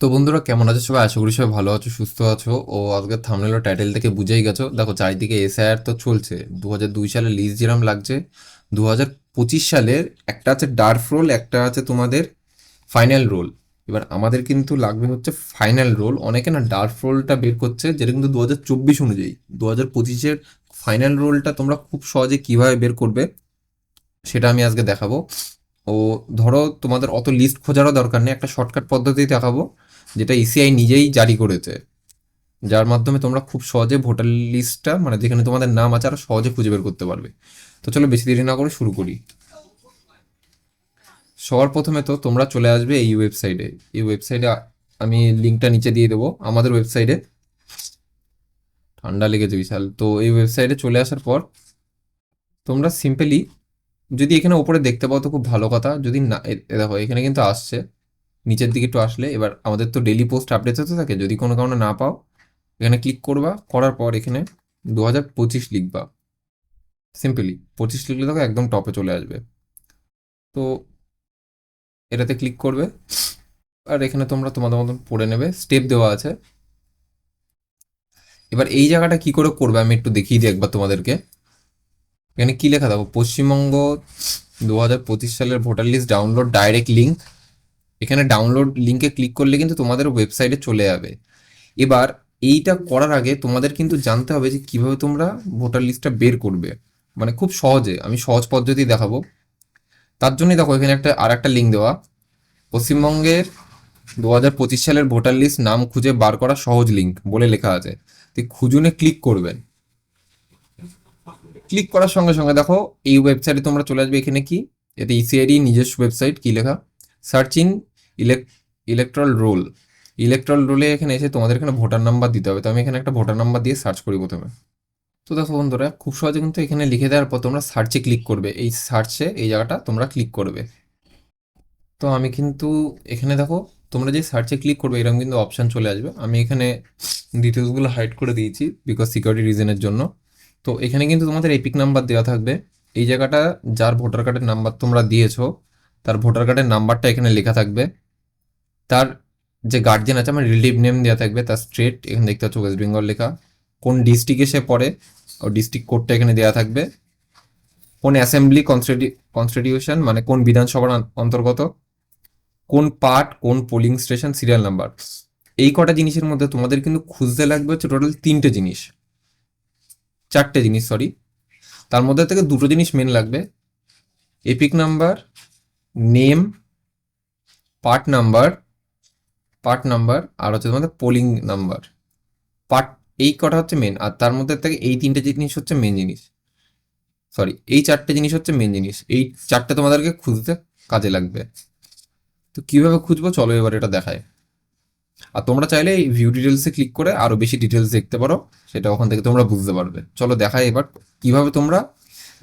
তো বন্ধুরা, কেমন আছো সবাই? আশা করি সবাই ভালো আছো, সুস্থ আছো। ও আজকে থামনেল টাইটেল থেকে বুঝেই গেছো। দেখো, চারিদিকে এসআইআর তো চলছে। দু হাজার দুই সালে লিস্ট যেরম লাগছে দু হাজার পঁচিশ সালের একটা আছে ডার্ক রোল একটা আছে তোমাদের ফাইনাল রোল এবার আমাদের কিন্তু লাগবে হচ্ছে ফাইনাল রোল অনেকে না ডার্ক রোলটা বের করছে, যেটা কিন্তু দু হাজার চব্বিশ অনুযায়ী। দু হাজার পঁচিশের ফাইনাল রোলটা তোমরা খুব সহজে কীভাবে বের করবে, সেটা আমি আজকে দেখাবো। ও ধরো, তোমাদের অত লিস্ট খোঁজারও দরকার নেই। একটা শর্টকাট পদ্ধতি দেখাবো। যেটা ইসিআই নিজেই জারি করেছে। যার মাধ্যমে তোমরা খুব সহজে ভোটার লিস্টটা মানে যেখানে তোমাদের নাম আছে, আরও সহজে খুঁজে বের করতে পারবে। তো চলো বেশি দেরি না করে শুরু করি। সবার প্রথমে তো তোমরা চলে আসবে এই ওয়েবসাইটে এই ওয়েবসাইটে আমি লিঙ্কটা নিচে দিয়ে দেবো, আমাদের ওয়েবসাইটে ঠান্ডা লেগেছে বিশাল। তো এই ওয়েবসাইটে চলে আসার পর তোমরা সিম্পলি যদি এখানে ওপরে দেখতে পাও তো খুব ভালো কথা। যদি না দেখো, এখানে কিন্তু আসছে। নিচের দিকে একটু আসলে, এবার আমাদের তো ডেলি পোস্ট আপডেট হতে থাকে, যদি কোনো কারণে না পাও, এখানে ক্লিক করবা, করার পর এখানে দু হাজার পঁচিশ লিখবা। সিম্পলি পঁচিশ লিখলে দেখো একদম টপে চলে আসবে। তো এটাতে ক্লিক করবে, আর এখানে তোমরা তোমাদের মতন পড়ে নেবে স্টেপ দেওয়া আছে। এবার এই জায়গাটা কি করে করবে আমি একটু দেখিয়ে দিই একবার তোমাদেরকে। এখানে কি লেখা থাকো পশ্চিমবঙ্গ দু হাজার পঁচিশ সালের voter list download direct link এখানে ডাউনলোড লিঙ্কে ক্লিক করলে কিন্তু তোমাদের ওয়েবসাইটে চলে যাবে। এবার এইটা করার আগে তোমাদের কিন্তু জানতে হবে যে কীভাবে তোমরা ভোটার লিস্টটা বের করবে। মানে খুব সহজে, আমি সহজ পদ্ধতি দেখাবো। তার জন্যই দেখো এখানে একটা আর একটা লিঙ্ক দেওয়া। পশ্চিমবঙ্গের দু হাজার পঁচিশ সালের ভোটার লিস্ট নাম খুঁজে বার করা সহজ লিঙ্ক বলে লেখা আছে। তো খুঁজুনে ক্লিক করবেন ক্লিক করার সঙ্গে সঙ্গে দেখো এই ওয়েবসাইটে তোমরা চলে আসবে। এখানে কি? এটা ইসিআইডি নিজস্ব ওয়েবসাইট কি লেখা? Search in electoral roll electoral রোলে এখানে এসে তোমাদের এখানে ভোটার নাম্বার দিতে হবে। তো আমি এখানে একটা ভোটার নাম্বার দিয়ে সার্চ করি প্রথমে। তো দেখো বন্ধুরা, খুব সহজে কিন্তু এখানে লিখে দেওয়ার পর তোমরা সার্চে ক্লিক করবে। এই সার্চে এই জায়গাটা তোমরা ক্লিক করবে। তো আমি কিন্তু এখানে দেখো, তোমরা যে সার্চে ক্লিক করবে, এরকম কিন্তু অপশান চলে আসবে। আমি এখানে ডিটেলসগুলো হাইড করে দিয়েছি বিকজ সিকিউরিটি রিজনের জন্য। তো এখানে কিন্তু তোমাদের এপিক নাম্বার দেওয়া থাকবে। এই জায়গাটা যার ভোটার কার্ডের নাম্বার তোমরা দিয়েছ তার ভোটার কার্ডের নাম্বারটা এখানে লেখা থাকবে। তার যে গার্জিয়ান আছে আমার রিলিভ নেম দেওয়া থাকবে, তার স্টেট এখানে দেখতে পাচ্ছ ওয়েস্ট বেঙ্গল লেখা। কোন ডিস্ট্রিক্টে সে পড়ে, ও ডিস্ট্রিক্ট কোডটা এখানে দেওয়া থাকবে। কোন অ্যাসেম্বলি কনস্টিটি কনস্টিটিউশন মানে কোন বিধানসভার অন্তর্গত। কোন পার্ট কোন পোলিং স্টেশন সিরিয়াল নাম্বার এই কটা জিনিসের মধ্যে তোমাদের কিন্তু খুঁজতে লাগবে হচ্ছে টোটাল তিনটে জিনিস। চারটে জিনিস সরি তার মধ্যে থেকে দুটো জিনিস মেন লাগবে। EPIC number name, part number part number, আর হচ্ছে তোমাদের পোলিং নাম্বার। পার্ট, এই কটা হচ্ছে মেন আর তার মধ্যে থেকে এই তিনটে জিনিস হচ্ছে মেন জিনিস। সরি এই চারটে জিনিস হচ্ছে মেন জিনিস। এই চারটে তোমাদেরকে খুঁজতে কাজে লাগবে। তো কীভাবে খুঁজবো? চলো এবার এটা দেখায় আর তোমরা চাইলে এই ভিউ ডিটেলসে ক্লিক করে আরও বেশি ডিটেলস দেখতে পারো, সেটা ওখান থেকে তোমরা বুঝতে পারবে। চলো দেখায় এবার কীভাবে তোমরা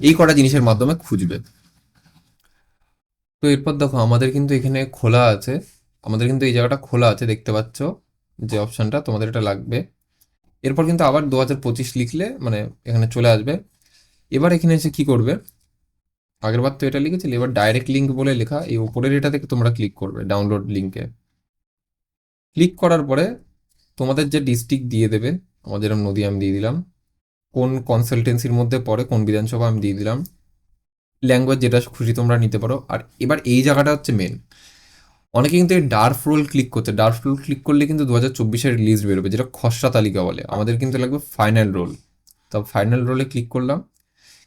এই কটা জিনিসের মাধ্যমে খুঁজবে। তো এরপর দেখো, আমাদের কিন্তু এখানে খোলা আছে। আমাদের কিন্তু এই জায়গাটা খোলা আছে, দেখতে পাচ্ছ যে অপশানটা তোমাদের এটা লাগবে। এরপর কিন্তু আবার দু হাজার পঁচিশ লিখলে মানে এখানে চলে আসবে। এবার এখানে এসে কি করবে? আগের বার তো এটা লিখেছিলে, এবার ডাইরেক্ট লিঙ্ক বলে লেখা এই ওপরের এটা থেকে তোমরা ক্লিক করবে ডাউনলোড লিঙ্কে ক্লিক করার পরে তোমাদের যে ডিস্ট্রিক্ট দিয়ে দেবে, আমাদের নদী আমি দিয়ে দিলাম, কোন কনসালটেন্সির মধ্যে পড়ে, কোন বিধানসভা আমি দিয়ে দিলাম ল্যাঙ্গুয়েজ যেটা খুশি তোমরা নিতে পারো। আর এবার এই জায়গাটা হচ্ছে মেন অনেকে কিন্তু এই ডার্ক রোল ক্লিক করছে। ডার্ক রোল ক্লিক করলে কিন্তু দু হাজার চব্বিশের লিস্ট বেরোবে, যেটা খসড়া তালিকা বলে। আমাদের কিন্তু লাগবে ফাইনাল রোল তো ফাইনাল রোলে ক্লিক করলাম।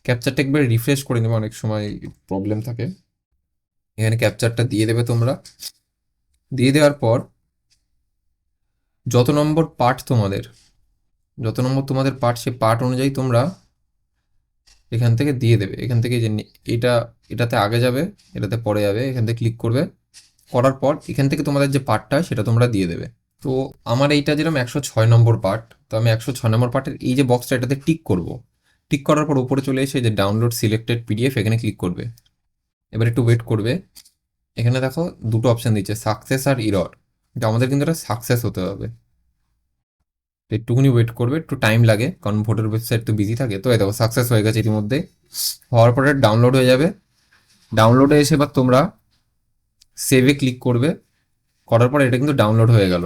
ক্যাপচারটা একবার রিফ্রেশ করে নেবে, অনেক সময় প্রবলেম থাকে। এখানে ক্যাপচারটা দিয়ে দেবে তোমরা। দিয়ে দেওয়ার পর যত নম্বর পার্ট তোমাদের, যত নম্বর তোমাদের পার্ট সে পার্ট অনুযায়ী তোমরা এখান থেকে দিয়ে দেবে। এখান থেকে যে এটা, এটাতে আগে যাবে, এটাতে পরে যাবে, এখান থেকে ক্লিক করবে। করার পর এখান থেকে তোমাদের যে পার্টটা সেটা তোমরা দিয়ে দেবে। তো আমার এইটা যেরকম একশো ছয় নম্বর পার্ট তো আমি একশো ছয় নম্বর পার্টের এই যে বক্সটা এটাতে টিক করব। টিক করার পর উপরে চলে এসে যে ডাউনলোড সিলেক্টেড পিডিএফ এখানে ক্লিক করবে। এবার একটু ওয়েট করবে। এখানে দেখো দুটো অপশান দিচ্ছে সাকসেস আর ইরর কিন্তু আমাদের কিন্তু এটা সাকসেস হতে হবে। তো একটুখানি ওয়েট করবে, একটু টাইম লাগে, কারণ ভোটার ওয়েবসাইট তো বিজি থাকে। তো এই দেখো সাকসেস হয়ে গেছে ইতিমধ্যে। হওয়ার পরে ডাউনলোড হয়ে যাবে। ডাউনলোডে এসে এবার তোমরা সেভে ক্লিক করবে। করার পর এটা কিন্তু ডাউনলোড হয়ে গেল।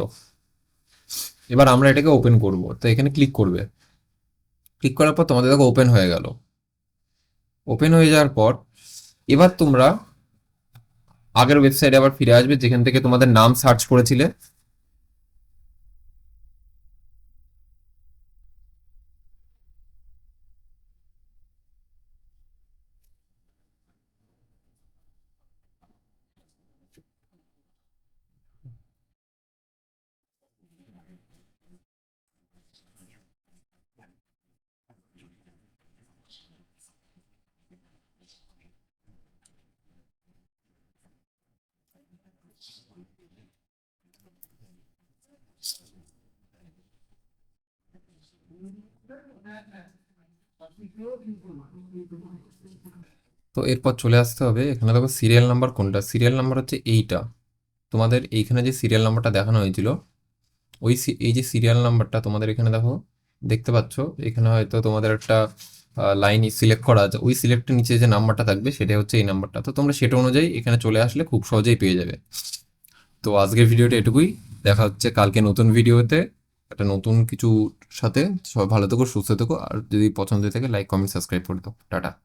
এবার আমরা এটাকে ওপেন করব। তো এখানে ক্লিক করবে। ক্লিক করার পর তোমাদের দেখো ওপেন হয়ে গেল। ওপেন হয়ে যাওয়ার পর এবার তোমরা আগের ওয়েবসাইটে আবার ফিরে আসবে, যেখান থেকে তোমাদের নাম সার্চ করেছিলে। তো এরপর চলে আসতে হবে, এখানে দেখো সিরিয়াল নাম্বার কোনটা? সিরিয়াল নাম্বার হচ্ছে এইটা। তোমাদের এইখানে যে সিরিয়াল নাম্বারটা দেখানো হয়েছিল, ওই এই যে সিরিয়াল নাম্বারটা তোমাদের এখানে দেখো, দেখতে পাচ্ছ? এখানে হয়তো তোমাদের একটা লাইন সিলেক্ট করা আছে। ওই সিলেক্টের নিচে যে নাম্বারটা থাকবে সেটা হচ্ছে এই নাম্বারটা তো তোমরা সেটা অনুযায়ী এখানে চলে আসলে খুব সহজেই পেয়ে যাবে। তো আজকের ভিডিওটা এটুকুই। দেখা হচ্ছে কালকে নতুন ভিডিওতে একটা নতুন কিছু সাথে সবাই ভালো থেকো, সুস্থ থেকো, আর যদি পছন্দ থেকে থাকে লাইক কমেন্ট সাবস্ক্রাইব করে দাও। টাটা।